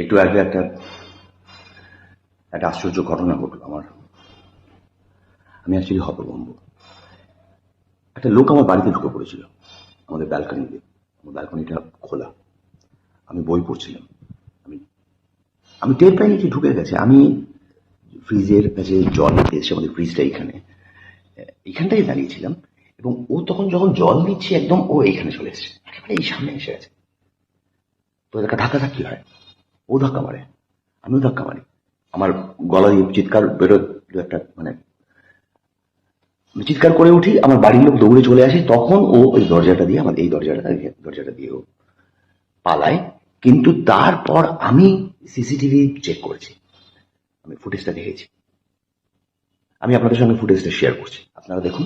একটু আগে একটা একটা আশ্চর্য ঘটনা ঘটলো আমার। আমি অ্যাকচুয়ালি হতভম্ব। একটা লোক আমার বাড়িতে ঢুকে পড়েছিল, আমাদের ব্যালকনিতে। আমার ব্যালকনিটা খোলা। আমি বই পড়ছিলাম। আমি আমি টের পাইনি কি ঢুকে গেছে। আমি ফ্রিজের কাছে জল নিতে এসে আমাদের ফ্রিজটা এখানে এখানটাই দাঁড়িয়েছিলাম এবং ও তখন যখন জল নিচ্ছে একদম ও এখানে চলে এসেছে। একেবারে এই সামনে এসে গেছে। তো একটা ধাক্কা ধাক্কি হয়। ও ধাক্কা মারে আমিও ধাক্কা মারি আমার গলা দিয়ে চিৎকার বেরোয় একটা মানে চিৎকার করে উঠি, আমার বাড়ির লোক দৌড়ে চলে আসে, তখন ও ওই দরজাটা দিয়ে আমার, এই দরজাটা দরজাটা দিয়ে ও পালায়। কিন্তু তারপর আমি সিসিটিভি চেক করেছি। আমি ফুটেজটা দেখেছি। আমি আপনাদের সঙ্গে ফুটেজটা শেয়ার করছি। আপনারা দেখুন।